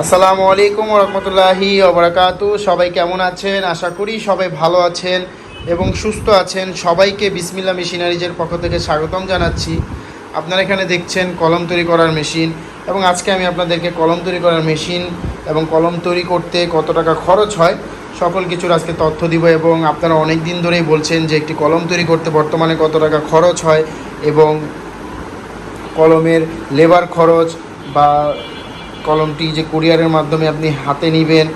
আসসালামু আলাইকুম রহমতুল্লাহি ওবরাকাতু সবাই কেমন আছেন? আশা করি সবাই ভালো আছেন এবং সুস্থ আছেন। সবাইকে বিসমিল্লা মেশিনারিজের পক্ষ থেকে স্বাগতম জানাচ্ছি। আপনারা এখানে দেখছেন কলম তৈরি করার মেশিন এবং আজকে আমি আপনাদেরকে কলম তৈরি করার মেশিন এবং কলম তৈরি করতে কত টাকা খরচ হয় সকল কিছুর আজকে তথ্য দিব এবং আপনারা অনেক দিন ধরেই বলছেন যে একটি কলম তৈরি করতে বর্তমানে কত টাকা খরচ হয় এবং কলমের লেবার খরচ বা কলমটি যে কুরিয়ারের মাধ্যমে আপনি হাতে নেবেন,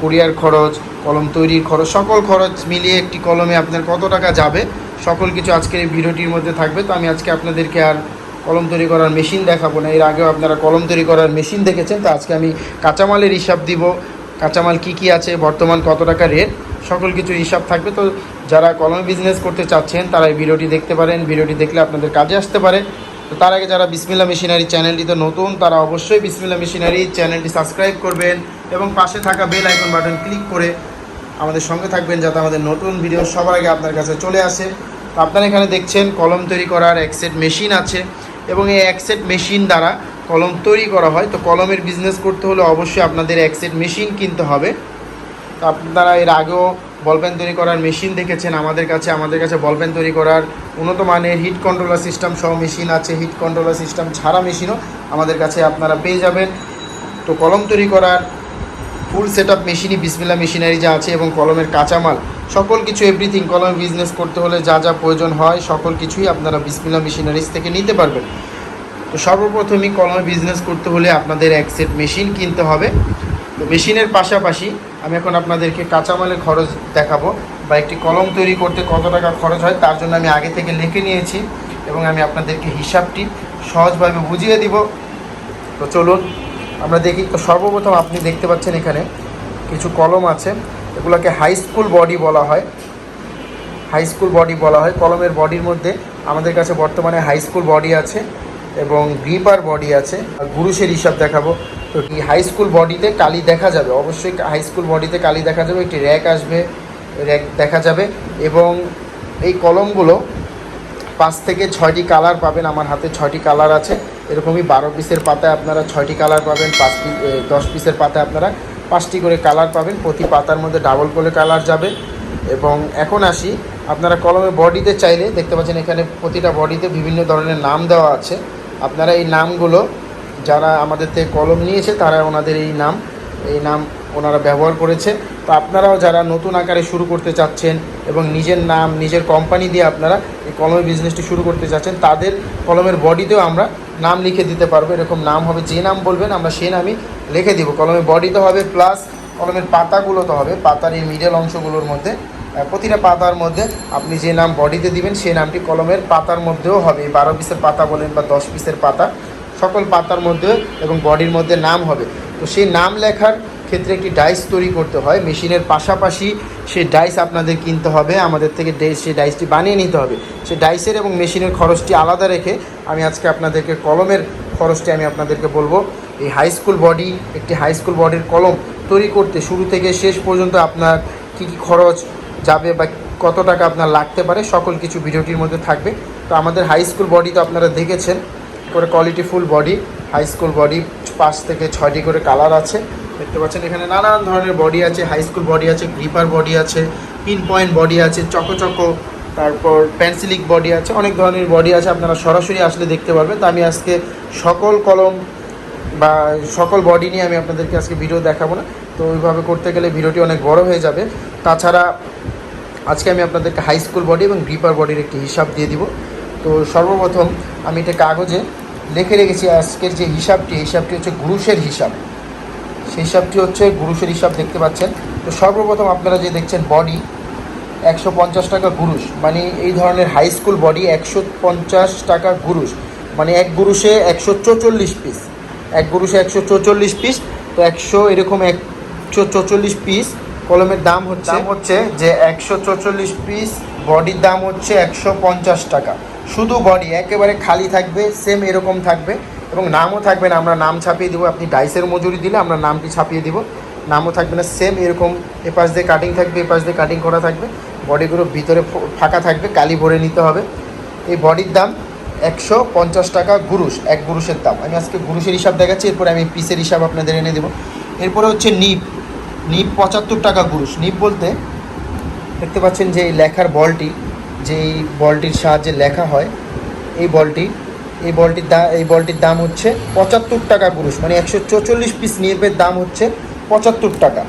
কুরিয়ার খরচ, কলম তৈরির খরচ, সকল খরচ মিলিয়ে একটি কলমে আপনার কত টাকা যাবে, সকল কিছু আজকের এই ভিডিওটির মধ্যে থাকবে। তো আমি আজকে আপনাদেরকে আর কলম তৈরি করার মেশিন দেখাবো না, এর আগেও আপনারা কলম তৈরি করার মেশিন দেখেছেন, তো আজকে আমি কাঁচামালের হিসাব দিব, কাঁচামাল কি কি আছে, বর্তমান কত টাকা রেট, সকল কিছু হিসাব থাকবে। তো যারা কলম বিজনেস করতে চাচ্ছেন, তারা এই ভিডিওটি দেখতে পারেন, ভিডিওটি দেখলে আপনাদের কাজে আসতে পারে। তো তার আগে যারা বিসমিল্লা মেশিনারি চ্যানেলটিতে নতুন, তারা অবশ্যই বিসমিল্লা মেশিনারি চ্যানেলটি সাবস্ক্রাইব করবেন এবং পাশে থাকা বেল আইকন বাটন ক্লিক করে আমাদের সঙ্গে থাকবেন যাতে আমাদের নতুন ভিডিও সবার আগে আপনার কাছে চলে আসে। তো আপনারা এখানে দেখছেন কলম তৈরি করার একসেট মেশিন আছে এবং এই এক সেট মেশিন দ্বারা কলম তৈরি করা হয়। তো কলমের বিজনেস করতে হলে অবশ্যই আপনাদের এক সেট মেশিন কিনতে হবে। আপনারা এর আগেও বলপেন তৈরি করার মেশিন দেখেছেন, আমাদের কাছে আমাদের কাছে বলপেন তৈরি করার উন্নত মানের হিট কন্ট্রোলার সিস্টেম সহ মেশিন আছে, হিট কন্ট্রোলার সিস্টেম ছাড়া মেশিনও আমাদের কাছে আপনারা পেয়ে যাবেন। তো কলম তৈরি করার ফুল সেট আপ মেশিনই বিসমিল্লা মেশিনারি যা আছে এবং কলমের কাঁচামাল, সকল কিছু এভরিথিং কলমের বিজনেস করতে হলে যা যা প্রয়োজন হয়, সকল কিছুই আপনারা বিসমিল্লা মেশিনারিজ থেকে নিতে পারবেন। তো সর্বপ্রথমই কলমের বিজনেস করতে হলে আপনাদের এক সেট মেশিন কিনতে হবে। তো মেশিনের পাশাপাশি আমি এখন আপনাদেরকে কাঁচামালের খরচ দেখাবো বা একটি কলম তৈরি করতে কত টাকা খরচ হয় তার জন্য আমি আগে থেকে লিখে নিয়েছি এবং আমি আপনাদেরকে হিসাবটি সহজভাবে বুঝিয়ে দিব। তো চলুন, আমরা দেখি। তো সর্বপ্রথম আপনি দেখতে পাচ্ছেন এখানে কিছু কলম আছে। এগুলোকে হাই স্কুল বডি বলা হয়। হাই স্কুল বডি বলা হয়। কলমের বডির মধ্যে আমাদের কাছে বর্তমানে হাই স্কুল বডি আছে। এবং গ্রিপার বডি আছে। আর গুরুষের হিসাব দেখাবো। তো এই হাই স্কুল বডিতে কালি দেখা যাবে। অবশ্যই হাই স্কুল বডিতে কালি দেখা যাবে। একটি র্যাক আসবে। র্যাক দেখা যাবে। এবং এই কলমগুলো পাঁচ থেকে ছয়টি কালার পাবেন। আমার হাতে ছয়টি কালার আছে। এরকমই বারো পিসের পাতায় আপনারা ছয়টি কালার পাবেন। পাঁচ পিস দশ পিসের পাতায় আপনারা পাঁচটি করে কালার পাবেন। প্রতি পাতার মধ্যে ডাবল করে কালার যাবে। এবং এখন আসি। আপনারা কলমের বডিতে চাইলে, দেখতে পাচ্ছেন এখানে প্রতিটা বডিতে বিভিন্ন ধরনের নাম দেওয়া আছে। আপনারা এই নামগুলো যারা আমাদের থেকে কলম নিয়েছে, তারা ওনাদের এই নাম এই নাম ওনারা ব্যবহার করেছে তো আপনারাও যারা নতুন আকারে শুরু করতে চাচ্ছেন এবং নিজের নাম, নিজের কোম্পানি দিয়ে আপনারা এই কলমের বিজনেসটি শুরু করতে চাচ্ছেন, তাদের কলমের বডিতেও আমরা নাম লিখে দিতে পারব। এরকম নাম হবে, যে নাম বলবেন, আমরা সেই নামই লিখে দিব। কলমের বডিতে হবে প্লাস কলমের পাতাগুলো তো হবে, পাতার এই মিডল অংশগুলোর মধ্যে প্রতিটা পাতার মধ্যে আপনি যে নাম বডিতে দিবেন, সেই নামটি কলমের পাতার মধ্যেও হবে। বারো পিসের পাতা বলেন বা দশ পিসের পাতা, সকল পাতার মধ্যে এবং বডির মধ্যে নাম হবে। তো সেই নাম লেখার ক্ষেত্রে একটি ডাইস তৈরি করতে হয়। মেশিনের পাশাপাশি সেই ডাইস আপনাদের কিনতে হবে। আমাদের থেকে সেই ডাইসটি বানিয়ে নিতে হবে। সেই ডাইসের এবং মেশিনের খরচটি আলাদা রেখে আমি আজকে আপনাদেরকে কলমের খরচটি আমি আপনাদেরকে বলব। এই হাই স্কুল বডি, একটি হাই স্কুল বডির কলম তৈরি করতে শুরু থেকে শেষ পর্যন্ত আপনার কী কী খরচ যাবে বা কত টাকা আপনার লাগতে পারে, সকল কিছু ভিডিওটির মধ্যে থাকবে। তো আমাদের হাই স্কুল বডি তো আপনারা দেখেছেন, করে quality full body high school body পাঁচ থেকে ছয়টি করে কালার আছে। দেখতে পাচ্ছেন এখানে নানান ধরনের বডি আছে হাই স্কুল বডি আছে গ্রিপার বডি আছে পিন পয়েন্ট বডি আছে, চকো তারপর পেন্সিলিক বডি আছে, অনেক ধরনের বডি আছে, আপনারা সরাসরি আসলে দেখতে পারবেন। তো আমি আজকে সকল কলম বা সকল বডি নিয়ে আমি আপনাদেরকে আজকে ভিডিও দেখাবো না। তো ওইভাবে করতে গেলে ভিডিওটি অনেক বড় হয়ে যাবে। তাছাড়া আজকে আমি আপনাদেরকে হাই স্কুল বডি এবং গ্রিপার বডির একটি হিসাব দিয়ে দিব। তো সর্বপ্রথম আমি এটা কাগজে লিখে রেখেছি, আজকের যে হিসাবটি হিসাবটি হচ্ছে গুরুষের হিসাব। সেই হিসাবটি হচ্ছে গুরুষের হিসাব দেখতে পাচ্ছেন। তো সর্বপ্রথম আপনারা যে দেখছেন বডি একশো পঞ্চাশ টাকা গুরুষ মানে এই ধরনের হাই স্কুল বডি একশো পঞ্চাশ টাকা গুরুষ মানে এক গুরুষে একশো চৌচল্লিশ পিস এক গুরুষে একশো চৌচল্লিশ পিস তো একশো এরকম একশো চৌচল্লিশ পিস কলমের দাম হচ্ছে দাম হচ্ছে যে একশো চৌচল্লিশ পিস বডির দাম হচ্ছে একশো পঞ্চাশ টাকা। শুধু বডি একেবারে খালি থাকবে সেম এরকম থাকবে এবং নামও থাকবে না। আমরা নাম ছাপিয়ে দেবো, আপনি ডাইসের মজুরি দিলে আমরা নামটি ছাপিয়ে দিব। নামও থাকবে না সেম এরকম, এপাশ দিয়ে কাটিং থাকবে, এপাশ দিয়ে কাটিং করা থাকবে। বডিগুলো ভিতরে ফাঁকা থাকবে, কালি ভরে নিতে হবে। এই বডির দাম একশো পঞ্চাশ টাকা গুরুশ, এক গুরুশের দাম। আমি আজকে গুরুশের হিসাব দেখাচ্ছি, এরপরে আমি পিসের হিসাব আপনাদের এনে দেবো। এরপরে হচ্ছে নিপ। নিপ পঁচাত্তর টাকা গুরুশ। নিপ বলতে দেখতে পাচ্ছেন যে এই লেখার বলটি, যে এই বলটির সাহায্যে লেখা হয়, এই বলটি, এই বলটির দাম এই বলটির দাম হচ্ছে পঁচাত্তর টাকা পুরুষ মানে একশো চৌচল্লিশ পিস নির্বের দাম হচ্ছে পঁচাত্তর টাকা।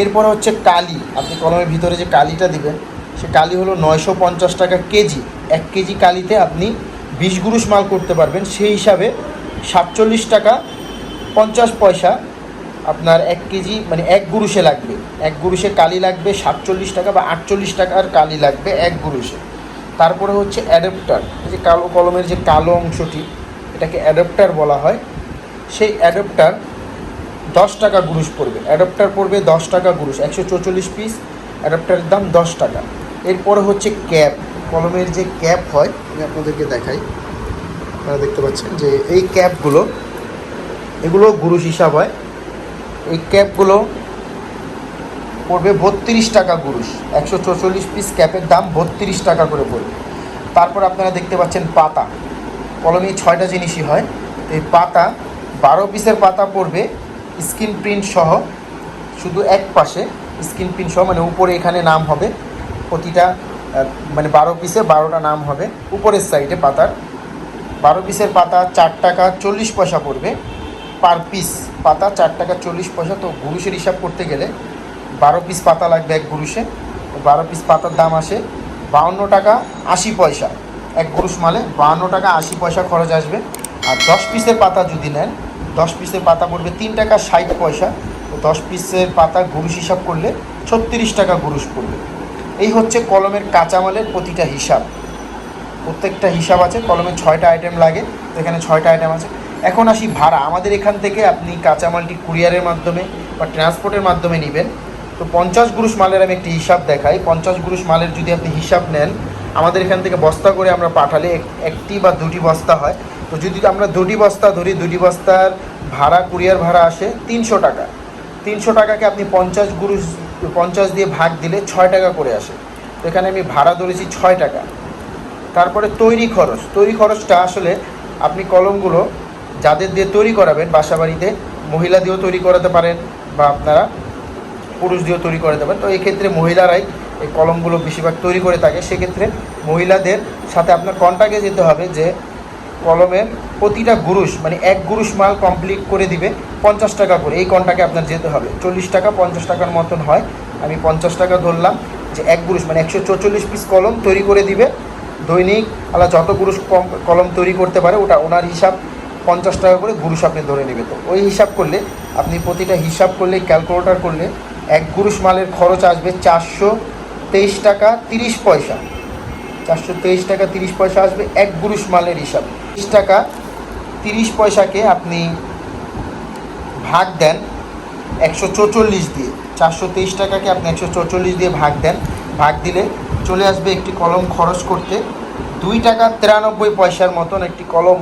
এরপরে হচ্ছে কালি, আপনি কলমের ভিতরে যে কালিটা দিবেন, সে কালি হলো নয়শো পঞ্চাশ টাকা কেজি। এক কেজি কালিতে আপনি বিশ গুরুষ মাল করতে পারবেন, সেই হিসাবে সাতচল্লিশ টাকা পঞ্চাশ পয়সা আপনার এক কেজি মানে এক গুরুষে লাগবে। এক গুরুষে কালি লাগবে, সাতচল্লিশ টাকা বা আটচল্লিশ টাকার কালি লাগবে এক গুরুষে। তারপরে হচ্ছে অ্যাডাপ্টার। যে কালো কলমের যে কালো অংশটি, এটাকে অ্যাডাপ্টার বলা হয়। সেই অ্যাডাপ্টার দশ টাকা গুরুষ পড়বে। অ্যাডাপ্টার পড়বে দশ টাকা গুরুষ, একশো চৌচল্লিশ পিস অ্যাডাপ্টারের দাম দশ টাকা। এরপরে হচ্ছে ক্যাপ। কলমের যে ক্যাপ হয়, আমি আপনাদেরকে দেখাই। আপনারা দেখতে পাচ্ছেন যে এই ক্যাপগুলো, এগুলো গুরুষ হিসাব হয়। এই ক্যাপগুলো পড়বে বত্রিশ টাকা গুরুষ একশো চৌচল্লিশ পিস ক্যাপের দাম বত্রিশ টাকা করে পড়বে। তারপর আপনারা দেখতে পাচ্ছেন পাতা। কলমে ছয়টা জিনিসই হয়। এই পাতা, বারো পিসের পাতা পড়বে স্ক্রিন প্রিন্ট সহ। শুধু এক পাশে স্ক্রিন প্রিন্ট সহ মানে উপরে এখানে নাম হবে। প্রতিটা মানে বারো পিসে বারোটা নাম হবে। উপরের সাইডে পাতার। বারো পিসের পাতা চার টাকা চল্লিশ পয়সা পড়বে। পার পিস পাতা, চার টাকা চল্লিশ পয়সা। তো গুরুষের হিসাব করতে গেলে বারো পিস পাতা লাগবে এক গুরুষে বারো পিস পাতার দাম আসে বাউন্ন টাকা আশি পয়সা। এক গুরুষ মালে বাউন্ন টাকা আশি পয়সা খরচ আসবে। আর দশ পিসের পাতা যদি নেন, দশ পিসের পাতা পড়বে তিন টাকা ষাট পয়সা। তো দশ পিসের পাতা গুরুষ হিসাব করলে ছত্রিশ টাকা গুরুষ পড়বে। এই হচ্ছে কলমের কাঁচামালের প্রতিটা হিসাব। প্রত্যেকটা হিসাব আছে, কলমে ছয়টা আইটেম লাগে। এখানে ছয়টা আইটেম আছে। এখন আসি ভাড়া। আমাদের এখান থেকে আপনি কাঁচামালটি কুরিয়ারের মাধ্যমে বা ট্রান্সপোর্টের মাধ্যমে নেবেন। তো পঞ্চাশ গুরুষ মালের আমি একটি হিসাব দেখাই। পঞ্চাশ গুরুষ মালের যদি আপনি হিসাব নেন, আমাদের এখান থেকে বস্তা করে আমরা পাঠালে একটি বা দুটি বস্তা হয়। তো যদি আমরা দুটি বস্তা ধরি, দুটি বস্তার ভাড়া, কুরিয়ার ভাড়া আসে তিনশো টাকা। তিনশো টাকাকে আপনি পঞ্চাশ গুরুষ পঞ্চাশ দিয়ে ভাগ দিলে ছয় টাকা করে আসে। তো এখানে আমি ভাড়া ধরেছি ছয় টাকা। তারপরে তৈরি খরচ। তৈরি খরচটা আসলে আপনি কলমগুলো যাদের দিয়ে তৈরি করাবেন বাসা বাড়িতে মহিলা দিয়েও তৈরি করাতে পারেন বা আপনারা পুরুষ দিয়েও তৈরি করাতে পারেন, তো এই ক্ষেত্রে মহিলারাই এই কলমগুলো বেশিরভাগ তৈরি করে থাকে। সেক্ষেত্রে মহিলাদের সাথে আপনার কন্ট্যাক্টে যেতে হবে যে কলমের প্রতিটা গুরুষ মানে এক গুরুষ মাল কমপ্লিট করে দিবে পঞ্চাশ টাকা করে। এই কন্টাকে আপনার যেতে হবে। চল্লিশ টাকা পঞ্চাশ টাকার মতন হয়। আমি পঞ্চাশ টাকা ধরলাম যে এক গুরুষ মানে একশো চৌচল্লিশ পিস কলম তৈরি করে দিবে। দৈনিক আলা যত গুরুষ কলম তৈরি করতে পারে, ওটা ওনার হিসাব পঞ্চাশ টাকা করে গুরুষ আপনি ধরে নেবে তো। ওই হিসাব করলে, আপনি প্রতিটা হিসাব করলে ক্যালকুলেটার করলে, এক গুরুষ মালের খরচ আসবে চারশো তেইশ টাকা তিরিশ পয়সা। চারশো তেইশ টাকা তিরিশ পয়সা আসবে এক গুরুষ মালের হিসাব। তিরিশ টাকা তিরিশ পয়সাকে আপনি ভাগ দেন একশো চৌচল্লিশ দিয়ে। চারশো তেইশ টাকাকে আপনি একশো চৌচল্লিশ দিয়ে ভাগ দেন। ভাগ দিলে চলে আসবে একটি কলম খরচ করতে দুই টাকা তিরানব্বই পয়সার মতন একটি কলম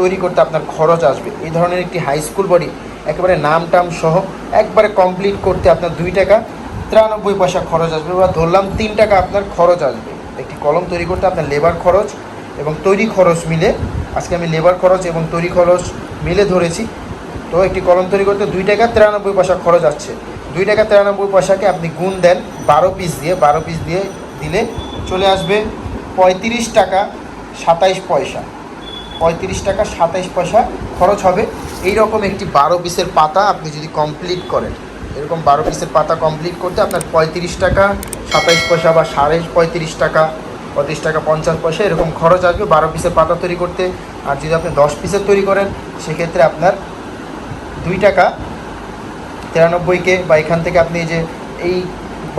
তৈরি করতে আপনার খরচ আসবে। এই ধরনের একটি হাই স্কুল বডি একেবারে নাম টাম সহ একবারে কমপ্লিট করতে আপনার দুই টাকা, তিরানব্বই পয়সা খরচ আসবে বা ধরলাম তিন টাকা আপনার খরচ আসবে। একটি কলম তৈরি করতে আপনার লেবার খরচ এবং তৈরি খরচ মিলে, আজকে আমি লেবার খরচ এবং তৈরি খরচ মিলে ধরেছি, তো একটি কলম তৈরি করতে দুই টাকা, তিরানব্বই পয়সা খরচ আসছে। দুই টাকা, তিরানব্বই পয়সাকে আপনি গুণ দেন বারো পিস দিয়ে, বারো পিস দিয়ে দিলে চলে আসবে পঁয়ত্রিশ টাকা সাতাইশ পয়সা। পঁয়ত্রিশ টাকা, সাতাইশ পয়সা খরচ হবে। এই রকম একটি বারো পিসের পাতা আপনি যদি কমপ্লিট করেন, এরকম বারো পিসের পাতা কমপ্লিট করতে আপনার পঁয়ত্রিশ টাকা, সাতাইশ পয়সা বা সাড়ে পঁয়ত্রিশ টাকা পঁয়ত্রিশ টাকা, পঞ্চাশ পয়সা এরকম খরচ আসবে বারো পিসের পাতা তৈরি করতে। আর যদি আপনি দশ পিসের তৈরি করেন, সেক্ষেত্রে আপনার দুই টাকা তিরানব্বইকে বা এখান থেকে আপনি যে, এই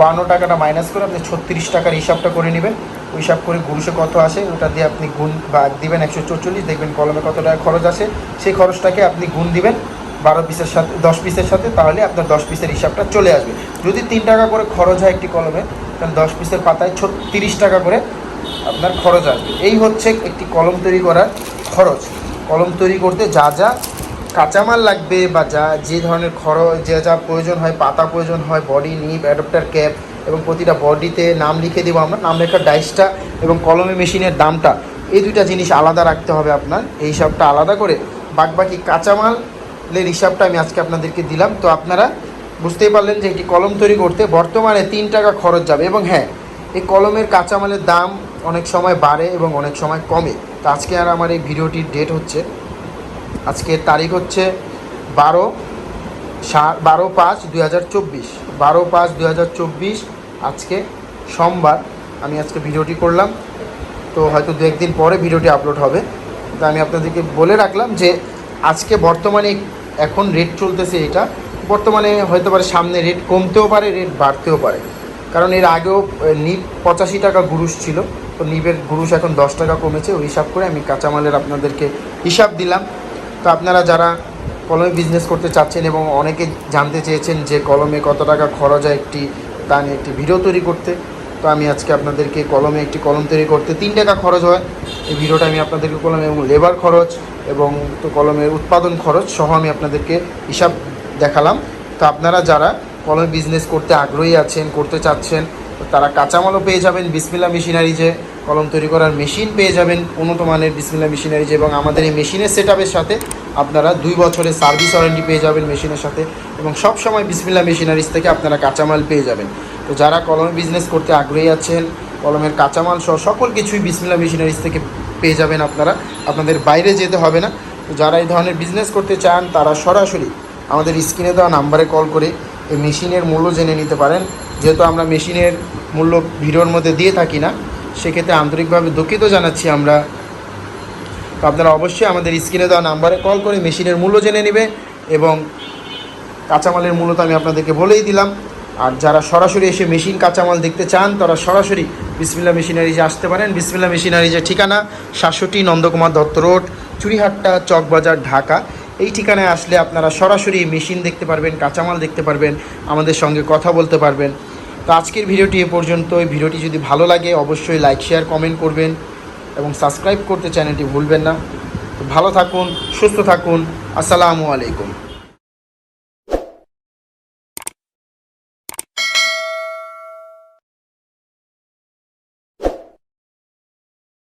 বান্ন টাকাটা মাইনাস করে আপনি ছত্রিশ টাকার হিসাবটা করে নেবেন। ওই হিসাব করে গুরুষে কত আসে, ওটা দিয়ে আপনি গুণ বা দিবেন একশো চৌচল্লিশ, দেখবেন কলমে কত টাকা খরচ আসে। সেই খরচটাকে আপনি গুণ দিবেন, বারো পিসের সাথে, দশ পিসের সাথে, তাহলে আপনার দশ পিসের হিসাবটা চলে আসবে। যদি তিন টাকা করে খরচ হয় একটি কলমে, তাহলে দশ পিসের পাতায় ছত্রিশ টাকা করে আপনার খরচ আসবে। এই হচ্ছে একটি কলম তৈরি করার খরচ। কলম তৈরি করতে যা যা কাঁচামাল লাগবে বা যা, যে ধরনের খরচ, যা যা প্রয়োজন হয়, পাতা প্রয়োজন হয় বডি নিপ অ্যাডাপ্টার ক্যাপ এবং প্রতিটা বডিতে নাম লিখে দেবো আমরা। নাম লেখার ডাইসটা এবং কলমে মেশিনের দামটা, এই দুইটা জিনিস আলাদা রাখতে হবে আপনার। এই হিসাবটা আলাদা করে বাদবাকি কাঁচামালের হিসাবটা আমি আজকে আপনাদেরকে দিলাম। তো আপনারা বুঝতেই পারলেন যে একটি কলম তৈরি করতে বর্তমানে তিন টাকা খরচ যাবে এবং হ্যাঁ এই কলমের কাঁচামালের দাম অনেক সময় বাড়ে এবং অনেক সময় কমে। তো আজকে আর আমার এই ভিডিওটির ডেট হচ্ছে আজকের তারিখ হচ্ছে বারো সাত বারো পাঁচ দুই হাজার চব্বিশ। বারো পাঁচ দুই হাজার চব্বিশ, আজকে সোমবার। আমি আজকে ভিডিওটি করলাম। তো হয়তো দু একদিন পরে ভিডিওটি আপলোড হবে। তো আমি আপনাদেরকে বলে রাখলাম যে আজকে বর্তমানে এখন রেট চলতেছে এটা। বর্তমানে হয়তো পারে সামনে রেট কমতেও পারে রেট বাড়তেও পারে। কারণ এর আগেও নিব পঁচাশি টাকা গুরুষ ছিল। তো নিবের গুরুষ এখন দশ টাকা কমেছে। ওই হিসাব করে আমি কাঁচামালের আপনাদেরকে হিসাব দিলাম। তো আপনারা যারা কলমে বিজনেস করতে চাচ্ছেন এবং অনেকে জানতে চেয়েছেন যে কলমে কত টাকা খরচ হয় একটি, তা নিয়ে একটি ভিডিও তৈরি করতে, তো আমি আজকে আপনাদেরকে কলমে একটি কলম তৈরি করতে তিন টাকা খরচ হয়। এই ভিডিওটা আমি আপনাদেরকে কলমে এবং লেবার খরচ এবং তো কলমের উৎপাদন খরচ সহ আমি আপনাদেরকে হিসাব দেখালাম। তো আপনারা যারা কলমে বিজনেস করতে আগ্রহী আছেন, করতে চাচ্ছেন তারা কাঁচামালও পেয়ে যাবেন। বিসমিল্লা মেশিনারিজে কলম তৈরি করার মেশিন পেয়ে যাবেন উন্নত মানের বিসমিল্লা মেশিনারিজ এবং আমাদের এই মেশিনের সেট সাথে আপনারা দুই বছরের সার্ভিস ওয়ারেন্টি পেয়ে যাবেন মেশিনের সাথে, এবং সব সময় বিসমিল্লা মেশিনারিজ থেকে আপনারা কাঁচামাল পেয়ে যাবেন। তো যারা কলমে বিজনেস করতে আগ্রহী আছেন, কলমের কাঁচামাল সহ সকল কিছুই বিসমিল্লা মেশিনারিজ থেকে পেয়ে যাবেন আপনারা, আপনাদের বাইরে যেতে হবে না। তো যারা এই ধরনের বিজনেস করতে চান, তারা সরাসরি আমাদের স্ক্রিনে দেওয়া নাম্বারে কল করে এই মেশিনের মূল্য জেনে নিতে পারেন। যেহেতু আমরা মেশিনের মূল্য ভিডিওর মধ্যে দিয়ে থাকি না সেক্ষেত্রে আন্তরিকভাবে দুঃখিত জানাচ্ছি আমরা। তো আপনারা অবশ্যই আমাদের স্ক্রিনে দেওয়া নাম্বারে কল করে মেশিনের মূল্য জেনে নেবে এবং কাঁচামালের মূল্য তো আমি আপনাদেরকে বলেই দিলাম। আর যারা সরাসরি এসে মেশিন কাঁচামাল দেখতে চান, তারা সরাসরি বিসমিল্লা মেশিনারিজে আসতে পারেন। বিসমিল্লা মেশিনারিজের ঠিকানা সাতষট্টি নন্দকুমার দত্ত রোড চুরিহাট্টা চকবাজার, ঢাকা। এই ঠিকানায় আসলে আপনারা সরাসরি মেশিন দেখতে পারবেন, কাঁচামাল দেখতে পারবেন, আমাদের সঙ্গে কথা বলতে পারবেন। তো আজকের ভিডিওটি এ পর্যন্ত এই ভিডিওটি যদি ভালো লাগে, অবশ্যই লাইক শেয়ার কমেন্ট করবেন এবং সাবস্ক্রাইব করতে চ্যানেলটি ভুলবেন না। তো ভালো থাকুন, সুস্থ থাকুন। আসসালামু আলাইকুম।